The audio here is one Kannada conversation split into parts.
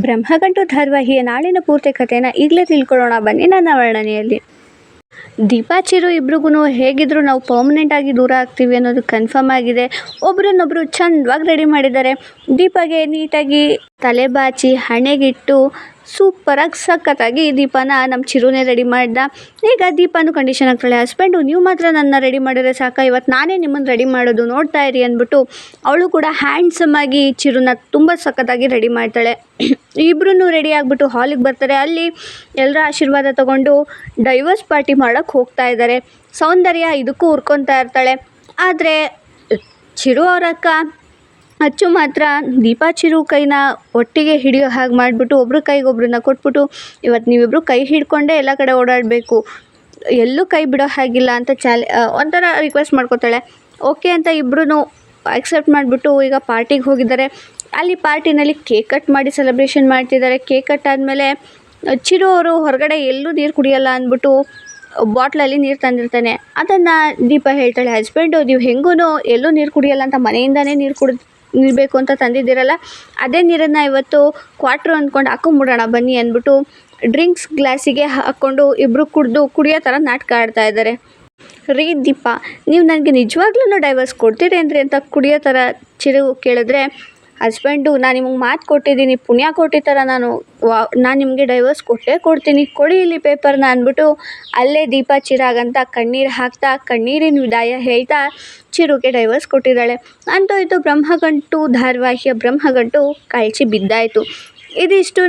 ಬ್ರಹ್ಮಗಂಟು ಧಾರಾವಾಹಿಯ ನಾಳಿನ ಪೂರ್ತಿ ಕಥೆನ ಈಗಲೇ ತಿಳ್ಕೊಳ್ಳೋಣ. ಬನ್ನಿ ನನ್ನ ವರ್ಣನೆಯಲ್ಲಿ. ದೀಪಾ ಇಬ್ರಿಗೂ ಹೇಗಿದ್ರು ನಾವು ಪರ್ಮನೆಂಟ್ ಆಗಿ ದೂರ ಆಗ್ತೀವಿ ಅನ್ನೋದು ಕನ್ಫರ್ಮ್ ಆಗಿದೆ. ಒಬ್ರನ್ನೊಬ್ರು ಚಂದವಾಗಿ ರೆಡಿ ಮಾಡಿದ್ದಾರೆ. ದೀಪಾಗೆ ನೀಟಾಗಿ ತಲೆ ಬಾಚಿ, ಹಣೆಗಿಟ್ಟು ಸೂಪರಾಗಿ ಸಖತ್ತಾಗಿ ದೀಪನ ನಮ್ಮ ಚಿರುನೇ ರೆಡಿ ಮಾಡ್ದ. ಈಗ ದೀಪಾನು ಕಂಡೀಷನ್ ಹಾಕ್ತಾಳೆ ಹಸ್ಬೆಂಡು ನೀವು ಮಾತ್ರ ನನ್ನ ರೆಡಿ ಮಾಡಿದ್ರೆ ಸಾಕ. ಇವತ್ತು ನಾನೇ ನಿಮ್ಮನ್ನು ರೆಡಿ ಮಾಡೋದು ನೋಡ್ತಾ ಇರಿ ಅಂದ್ಬಿಟ್ಟು ಅವಳು ಕೂಡ ಹ್ಯಾಂಡ್ಸಮ್ ಆಗಿ ಚಿರುನ ತುಂಬ ಸಖತ್ತಾಗಿ ರೆಡಿ ಮಾಡ್ತಾಳೆ. ಇಬ್ಬರೂ ರೆಡಿ ಆಗಿಬಿಟ್ಟು ಹಾಲಿಗೆ ಬರ್ತಾರೆ. ಅಲ್ಲಿ ಎಲ್ಲರ ಆಶೀರ್ವಾದ ತಗೊಂಡು ಡೈವರ್ಸ್ ಪಾರ್ಟಿ ಮಾಡೋಕ್ಕೆ ಹೋಗ್ತಾ ಇದ್ದಾರೆ ಸೌಂದರ್ಯ ಇದಕ್ಕೂ ಹುರ್ಕೊತಾ ಇರ್ತಾಳೆ. ಆದರೆ, ಚಿರು ಅವ್ರ ಅಕ್ಕ ಅಚ್ಚು ಮಾತ್ರ ದೀಪಾ ಚಿರು ಕೈನ ಒಟ್ಟಿಗೆ ಹಿಡಿಯೋ ಹಾಗೆ ಮಾಡಿಬಿಟ್ಟು ಒಬ್ರ ಕೈಗೆ ಒಬ್ರನ್ನ ಕೊಟ್ಬಿಟ್ಟು ಇವತ್ತು ನೀವಿಬ್ಬರು ಕೈ ಹಿಡ್ಕೊಂಡೇ ಎಲ್ಲ ಕಡೆ ಓಡಾಡಬೇಕು. ಎಲ್ಲೂ ಕೈ ಬಿಡೋ ಹಾಗಿಲ್ಲ ಅಂತ ಚಾಲೆ ಒಂಥರ ರಿಕ್ವೆಸ್ಟ್ ಮಾಡ್ಕೊತಾಳೆ. ಓಕೆ ಅಂತ ಇಬ್ಬರೂ ಅಕ್ಸೆಪ್ಟ್ ಮಾಡಿಬಿಟ್ಟು ಈಗ ಪಾರ್ಟಿಗೆ ಹೋಗಿದ್ದಾರೆ. ಅಲ್ಲಿ ಪಾರ್ಟಿನಲ್ಲಿ ಕೇಕ್ ಕಟ್ ಮಾಡಿ ಸೆಲೆಬ್ರೇಷನ್ ಮಾಡ್ತಿದ್ದಾರೆ. ಕೇಕ್ ಕಟ್ ಆದಮೇಲೆ ಚಿರು ಅವರು ಹೊರಗಡೆ ಎಲ್ಲೂ ನೀರು ಕುಡಿಯಲ್ಲ ಅಂದ್ಬಿಟ್ಟು ಬಾಟ್ಲಲ್ಲಿ ನೀರು ತಂದಿರ್ತಾನೆ. ಅದನ್ನು ದೀಪ ಹೇಳ್ತಾಳೆ ಹಸ್ಬೆಂಡು ನೀವು ಹೆಂಗೂ ಎಲ್ಲೂ ನೀರು ಕುಡಿಯಲ್ಲ ಅಂತ ಮನೆಯಿಂದನೇ ನೀರು ಕುಡಿದು ನೀಡಬೇಕು ಅಂತ ತಂದಿದ್ದೀರಲ್ಲ, ಅದೇ ನೀರನ್ನು ಇವತ್ತು ಕ್ವಾಟ್ರು ಅಂದ್ಕೊಂಡು ಹಾಕೊಂಬಿಡೋಣ, ಬನ್ನಿ ಅಂದ್ಬಿಟ್ಟು ಡ್ರಿಂಕ್ಸ್ ಗ್ಲಾಸಿಗೆ ಹಾಕ್ಕೊಂಡು ಇಬ್ಬರು ಕುಡಿದು ಕುಡಿಯೋ ಥರ ನಾಟಕ ಆಡ್ತಾ ಇದ್ದಾರೆ. ರೀ ದೀಪ, ನೀವು ನನಗೆ ನಿಜವಾಗ್ಲೂ ಡೈವರ್ಸ್ ಕೊಡ್ತೀರಿ ಅಂದರೆ ಅಂತ ಕುಡಿಯೋ ಥರ ಚಿರು ಕೇಳಿದ್ರೆ ಹಸ್ಬೆಂಡು, ನಾನು ನಿಮಗೆ ಮಾತು ಕೊಟ್ಟಿದ್ದೀನಿ, ಪುಣ್ಯ ಕೊಟ್ಟಿದ್ದ ಥರ ನಾನು ವಾ, ನಾನು ನಿಮಗೆ ಡೈವರ್ಸ್ ಕೊಟ್ಟೇ ಕೊಡ್ತೀನಿ. ಕೊಡಿ ಇಲ್ಲಿ ಪೇಪರ್ನ ಅಂದ್ಬಿಟ್ಟು ಅಲ್ಲೇ ದೀಪ ಚಿರಾಗಂತ ಕಣ್ಣೀರು ಹಾಕ್ತಾ, ಕಣ್ಣೀರಿನ ವಿದಾಯ ಹೇಳ್ತಾ ಚಿರುಗೆ ಡೈವರ್ಸ್ ಕೊಟ್ಟಿದ್ದಾಳೆ. ಅಂತೂ ಇದು ಬ್ರಹ್ಮಗಂಟು ಧಾರಾವಾಹಿಯ ಬ್ರಹ್ಮಗಂಟು ಕಳಚಿ ಬಿದ್ದಾಯಿತು. ಇದಿಷ್ಟೂ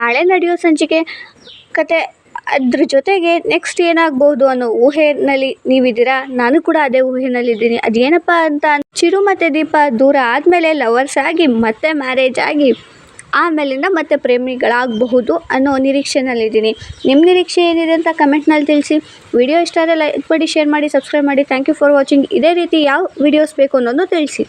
ನಾಳೆ ನಡೆಯೋ ಸಂಚಿಕೆ ಕತೆ ಅದ್ರ ಜೊತೆಗೆ ನೆಕ್ಸ್ಟ್ ಏನಾಗಬಹುದು ಅನ್ನೋ ಊಹೆನಲ್ಲಿ ನೀವಿದ್ದೀರಾ? ನಾನು ಕೂಡ ಅದೇ ಊಹೆನಲ್ಲಿದ್ದೀನಿ ಅದೇನಪ್ಪ ಅಂತ ಚಿರು ಮತ್ತು ದೀಪ ದೂರ ಆದಮೇಲೆ ಲವರ್ಸ್ ಆಗಿ, ಮತ್ತೆ ಮ್ಯಾರೇಜ್ ಆಗಿ, ಆಮೇಲಿಂದ ಮತ್ತೆ ಪ್ರೇಮಿಗಳಾಗಬಹುದು ಅನ್ನೋ ನಿರೀಕ್ಷೆನಲ್ಲಿದ್ದೀನಿ. ನಿಮ್ಮ ನಿರೀಕ್ಷೆ ಏನಿದೆ ಅಂತ ಕಮೆಂಟ್ನಲ್ಲಿ ತಿಳಿಸಿ. ವಿಡಿಯೋ ಇಷ್ಟ ಆದರೆ ಲೈಕ್ ಮಾಡಿ ಶೇರ್ ಮಾಡಿ ಸಬ್ಸ್ಕ್ರೈಬ್ ಮಾಡಿ. ಥ್ಯಾಂಕ್ ಯು ಫಾರ್ ವಾಚಿಂಗ್ ಇದೇ ರೀತಿ ಯಾವ ವಿಡಿಯೋಸ್ ಬೇಕು ಅನ್ನೋದು ತಿಳಿಸಿ.